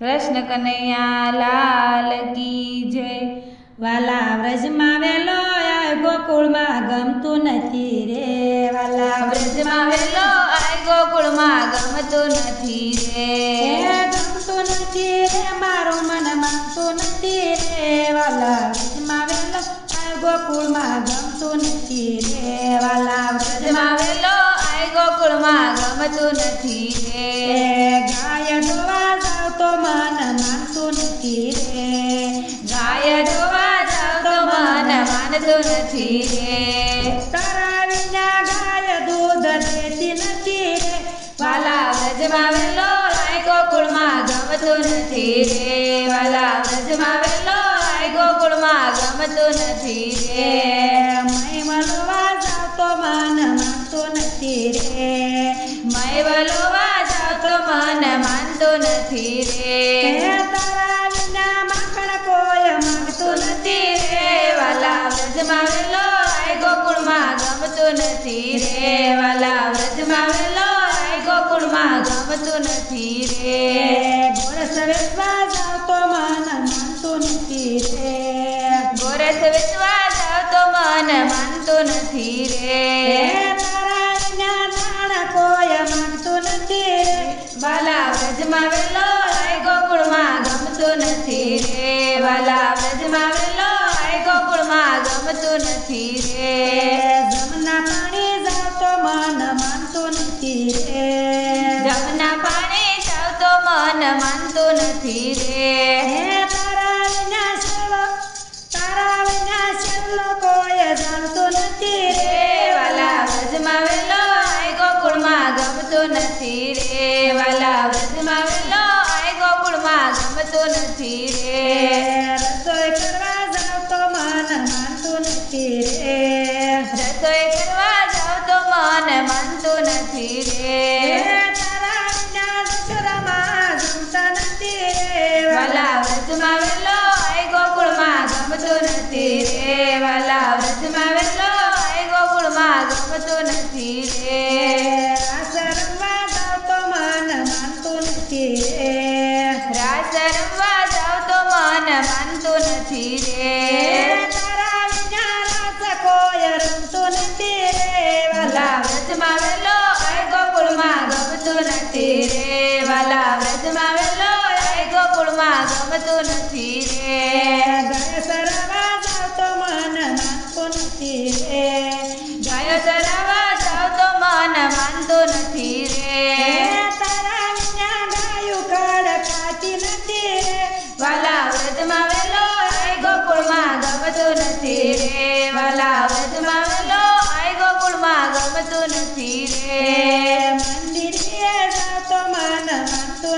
કૃષ્ણ કનૈયા લાલ કી જય. વાલા વ્રજમાં વેલો આ ગોકુળમાં ગમતું નથી રે. વાલા વ્રજમાં વેલો આય ગોકુળમાં ગમતું નથી રે. ગમતું નથી રે મારું મન માનતું નથી રે. વાલા વ્રજમાં વેલો આ ગોકુળમાં ગમતું નથી રે. વાલા વ્રજમાં વેલો આય ગોકુળમાં ગમતું નથી માનતું નથી રે. તારા વિના ગાય દૂધ દેતી નથી રે. વાલા વ્રજમાં વેલો આય ગોકુળમાં ગમતું નથી રે. વાલા વ્રજમાં વેલો આય ગોકુળમાં ગમતું નથી રે. મય મળવા જાતો માન માનતો નથી રે. મય વલોવા જાતો માન માનતો નથી રે. ગમતું નથી રે વાલા. વ્રજમાં વેલો આય, ગોકુળમાં ગમતું નથી રે. ગોરસ વેચવા જાવ તો મન માનતું નથી રે. ગોરસ વેચવા જાવ તો મન માનતું નથી રે. તારા દાણા કોઈ માંગતું નથી રે. વાલા, વ્રજમાં વેલો આય, ગોકુળમાં ગમતું નથી રે. વાલા, વ્રજમાં વેલો આય, ગોકુળમાં ગમતું નથી રે. રે જમના પાણી જાવ તો મન માનતું નથી રે. નથી રે. વાલા વ્રજમાં વેલો આય ગોકુળમાં ગમતું નથી રે. રસોઈ કરવા જાવ તો મન માનતું નથી રે. નથી રે. તારા વિના દશરામાં જમતા નથી રે. વાલા વ્રજમાં વેલો આય ગોકુળમાં ગમતું નથી રે. વાલા વ્રજમાં વેલો આય ગોકુળમાં ગમતું નથી રે. રાસ રમવા જાવ તો મન માનતું નથી રે. રાસ રમવા જાવ તો મન માનતું નથી રે. તારા વિના રાસ કોઈ રમતું નથી વ્રજમાં વેલો ગોકુળમાં ગમતું નથી રે વાલા વ્રજમાં વેલો ગોકુળમાં ગમતું નથી રે.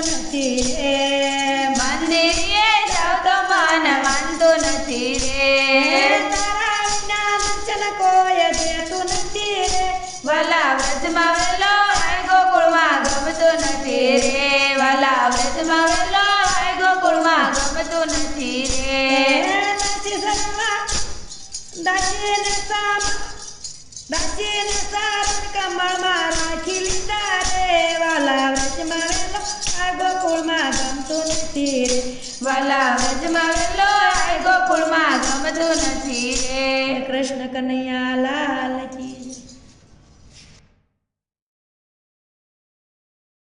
માનતું નથી રે મંદિરે જાવ તો મન માનતું નથી હે રે તારા વિના દર્શન કોઈ દેતું નથી રે વાલા વ્રજમાં વેલો આય ગોકુળમાં ગમતું નથી રે વાલા વ્રજમાં વેલો આય ગોકુળમાં ગમતું નથી હે રે દાસી સરવા દાસીને સામ દાસીને સારણ કમળમાં રાખી લીધા રે વાલા વ્રજમાં વેલો ગોકુળમાં ગમતું નથી. રે કૃષ્ણ કનૈયા લાલ કી.